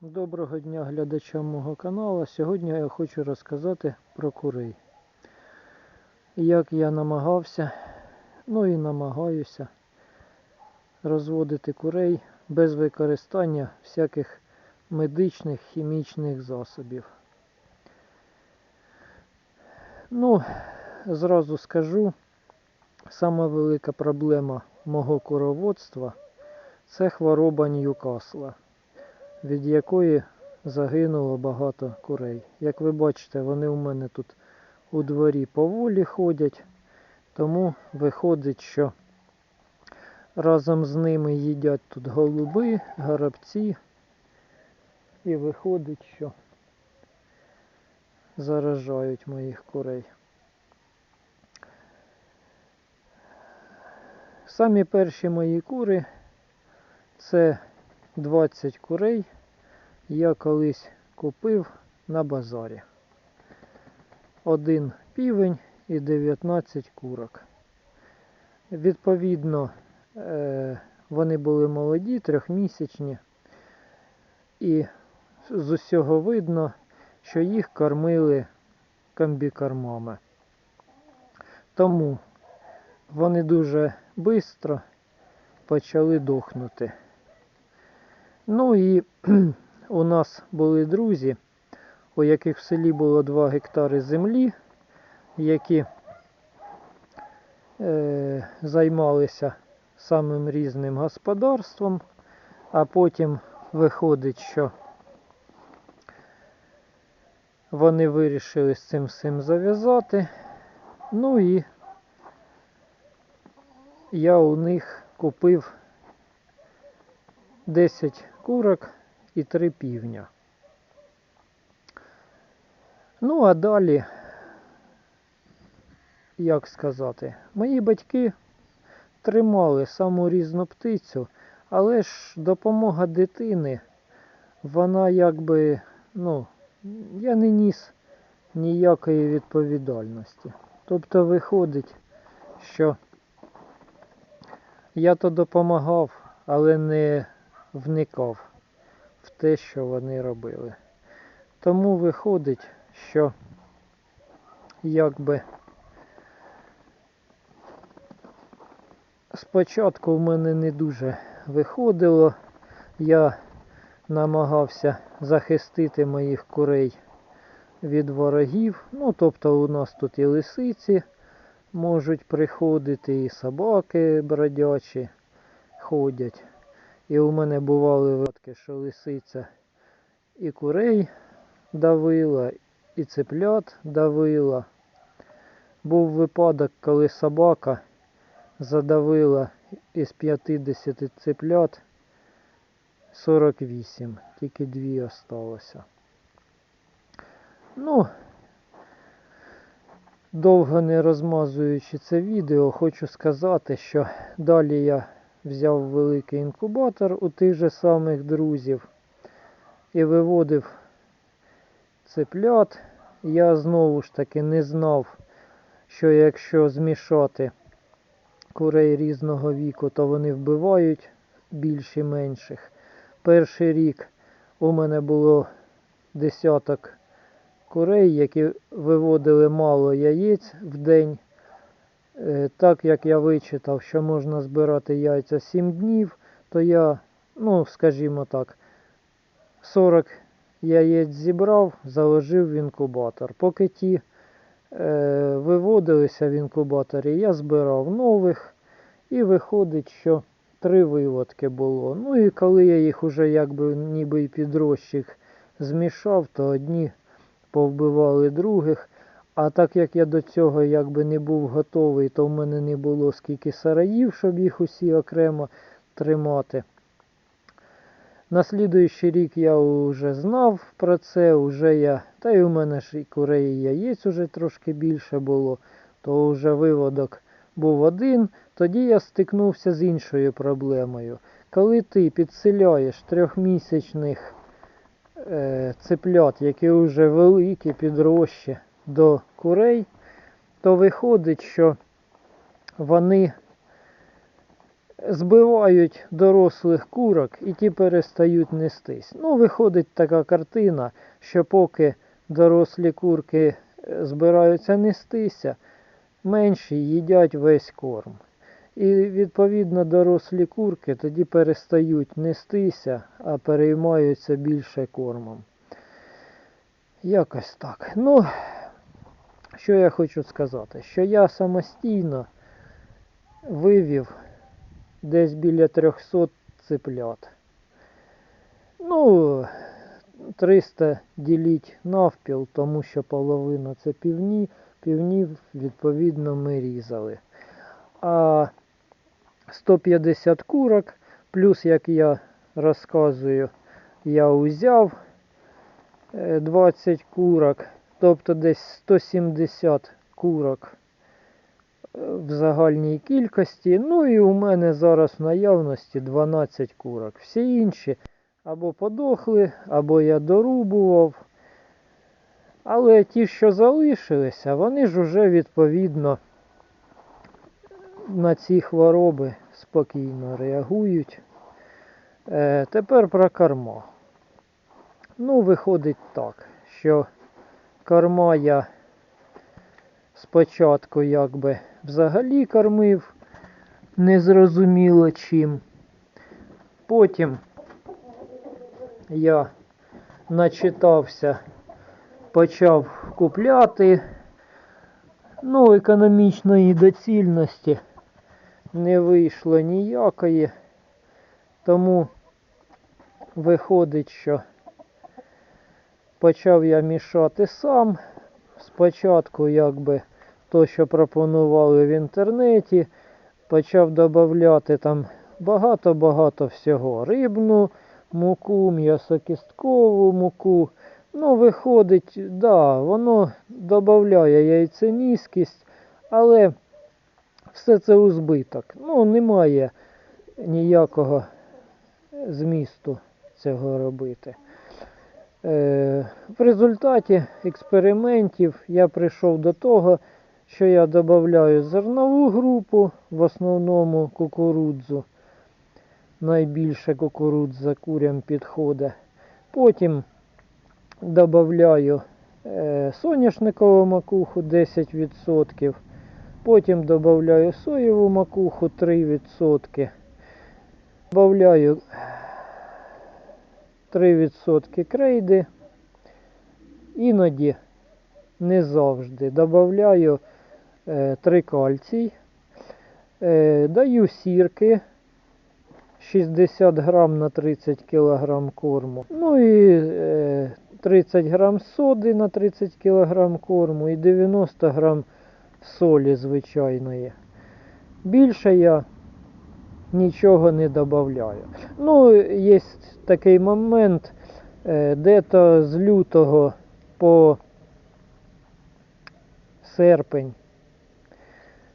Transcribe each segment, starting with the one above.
Доброго дня глядачам мого каналу. Сьогодні я хочу розказати про курей. Як я намагався, ну і намагаюся розводити курей без використання всяких медичних хімічних засобів. Ну, зразу скажу, сама велика проблема мого куроводства це хвороба Ньюкасла від якої загинуло багато курей. Як ви бачите, вони у мене тут у дворі поволі ходять, тому виходить, що разом з ними їдять тут голуби, горобці, і виходить, що заражають моїх курей. Самі перші мої кури це 20 курей я колись купив на базарі. Один півень і 19 курок. Відповідно, е, вони були молоді, трьохмісячні, і з усього видно, що їх кормили комбікормами. Тому вони дуже швидко почали дохнути. Ну і у нас були друзі, у яких в селі було 2 гектари землі, які е, займалися самим різним господарством, а потім виходить, що вони вирішили з цим всім зав'язати. Ну і я у них купив 10 курок і 3 півня. Ну, а далі, як сказати, мої батьки тримали саму різну птицю, але ж допомога дитини, вона якби, ну, я не ніс ніякої відповідальності. Тобто виходить, що я то допомагав, але не вникав в те, що вони робили. Тому виходить, що якби спочатку в мене не дуже виходило, я намагався захистити моїх курей від ворогів. Ну, тобто у нас тут і лисиці можуть приходити, і собаки бродячі ходять. І у мене бували випадки, що лисиця і курей давила, і цеплят давила. Був випадок, коли собака задавила із 50 цеплят 48, тільки дві осталося. Ну, довго не розмазуючи це відео, хочу сказати, що далі я взяв великий інкубатор у тих же самих друзів і виводив цеплят. Я знову ж таки не знав, що якщо змішати курей різного віку, то вони вбивають більше менших. Перший рік у мене було десяток курей, які виводили мало яєць в день. Е, так як я вичитав, що можна збирати яйця 7 днів, то я, ну, скажімо так, 40 яєць зібрав, заложив в інкубатор. Поки ті е, виводилися в інкубаторі, я збирав нових і виходить, що три виводки було. Ну і коли я їх уже якби ніби і підрощик змішав, то одні повбивали других. А так як я до цього якби не був готовий, то в мене не було скільки сараїв, щоб їх усі окремо тримати. На слідуючий рік я вже знав про це, вже я, та й у мене ж і курей і яєць вже трошки більше було, то вже виводок був один. Тоді я стикнувся з іншою проблемою. Коли ти підселяєш трьохмісячних е, цеплят, які вже великі підрощі, до курей, то виходить, що вони збивають дорослих курок і ті перестають нестись. Ну, виходить така картина, що поки дорослі курки е, збираються нестися, менші їдять весь корм. І відповідно дорослі курки тоді перестають нестися, а переймаються більше кормом. Якось так. Ну, що я хочу сказати? Що я самостійно вивів десь біля 300 цыплят. Ну, 300 діліть навпіл, тому що половина це півні, півнів, відповідно, ми різали. А 150 курок, плюс, як я розказую, я узяв е, 20 курок, тобто десь 170 курок е, в загальній кількості. Ну і у мене зараз в наявності 12 курок. Всі інші або подохли, або я дорубував. Але ті, що залишилися, вони ж уже відповідно на ці хвороби спокійно реагують. Е, тепер про корма. Ну, виходить так, що корма я спочатку якби взагалі кормив незрозуміло чим. Потім я начитався, почав купляти. Ну, економічної доцільності не вийшло ніякої. Тому виходить, що почав я мішати сам. Спочатку, якби то, що пропонували в інтернеті, почав додавати там багато-багато всього. Рибну муку, м'ясокісткову муку. Ну, виходить, да, воно додає яйцеміскість, але все це у збиток. Ну, немає ніякого змісту цього робити. Е, в результаті експериментів я прийшов до того, що я додаю зернову групу, в основному кукурудзу. Найбільше кукурудза курям підходить. Потім додаю е, соняшникову макуху 10%. Потім додаю соєву макуху 3%. Додаю 3% крейди. Іноді не завжди додаю е, 3 кальцій. Е, даю сірки 60 грам на 30 кг корму. Ну і е, 30 грам соди на 30 кг корму і 90 грам солі звичайної. Більше я нічого не додаю. Ну, є такий момент, е, де-то з лютого по серпень.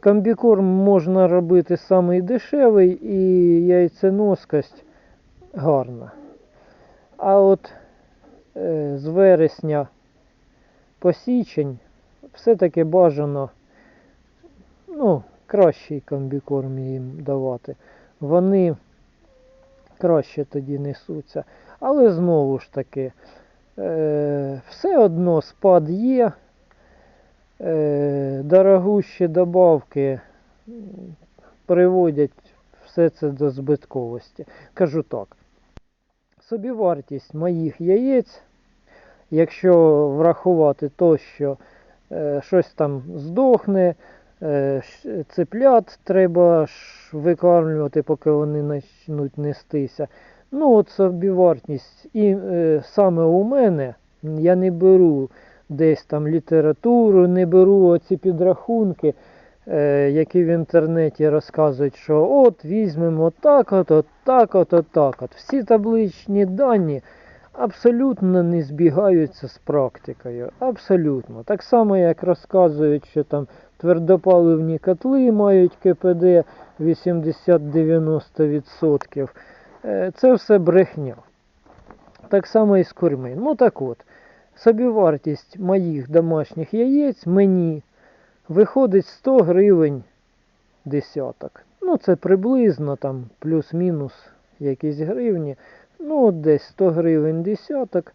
Комбікорм можна робити самий дешевий і яйценоскость гарна. А от е, з вересня по січень все-таки бажано ну, кращий комбікорм їм давати. Вони краще тоді несуться. Але знову ж таки, е, все одно спад є. Е, дорогущі добавки приводять все це до збитковості. Кажу так. Собівартість моїх яєць, якщо врахувати то, що е, щось там здохне, цеплят треба ж викармлювати, поки вони почнуть нестися. Ну, от собівартість. І е, саме у мене я не беру десь там літературу, не беру оці підрахунки, е, які в інтернеті розказують, що от візьмемо так, от, от так, от, от так. От. Всі табличні дані абсолютно не збігаються з практикою. Абсолютно. Так само, як розказують, що там твердопаливні котли мають КПД 80-90%. Е, Це все брехня. Так само і з курми. Ну так от, собівартість моїх домашніх яєць мені виходить 100 гривень десяток. Ну, це приблизно там плюс-мінус якісь гривні. Ну, от десь 100 гривень десяток.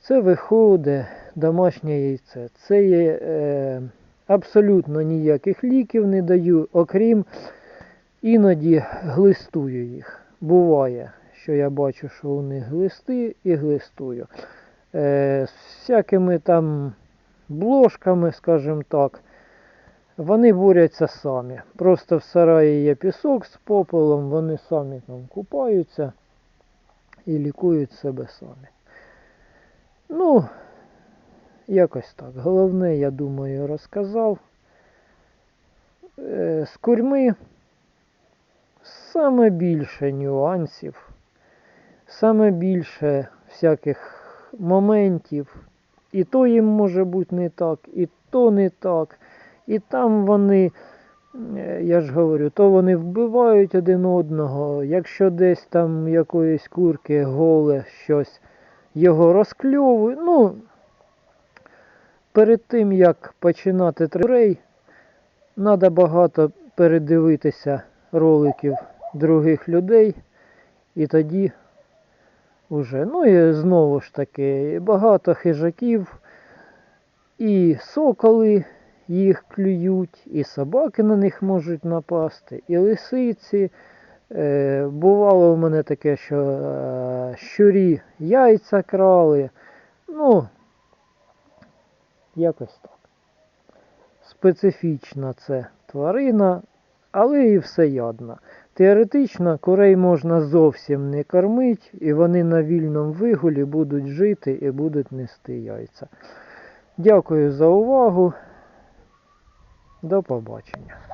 Це виходить домашнє яйце. Це є е, абсолютно ніяких ліків не даю, окрім іноді глистую їх. Буває, що я бачу, що у них глисти і глистую. Е, з всякими там бложками, скажімо так, вони борються самі. Просто в сараї є пісок з попелом, вони самі там купаються і лікують себе самі. Ну, якось так. Головне, я думаю, розказав. Е, З курьми саме більше нюансів, саме більше всяких моментів. І то їм може бути не так, і то не так. І там вони, е, я ж говорю, то вони вбивають один одного. Якщо десь там якоїсь курки голе щось, його розкльовують. Ну, перед тим як починати трей, треба багато передивитися роликів других людей. І тоді уже. Ну і знову ж таки, багато хижаків, і соколи їх клюють, і собаки на них можуть напасти, і лисиці. Е, бувало в мене таке, що е, щурі яйця крали. Ну, якось так. Специфічна це тварина, але і всеядна. Теоретично курей можна зовсім не кормити, і вони на вільному вигулі будуть жити і будуть нести яйця. Дякую за увагу. До побачення.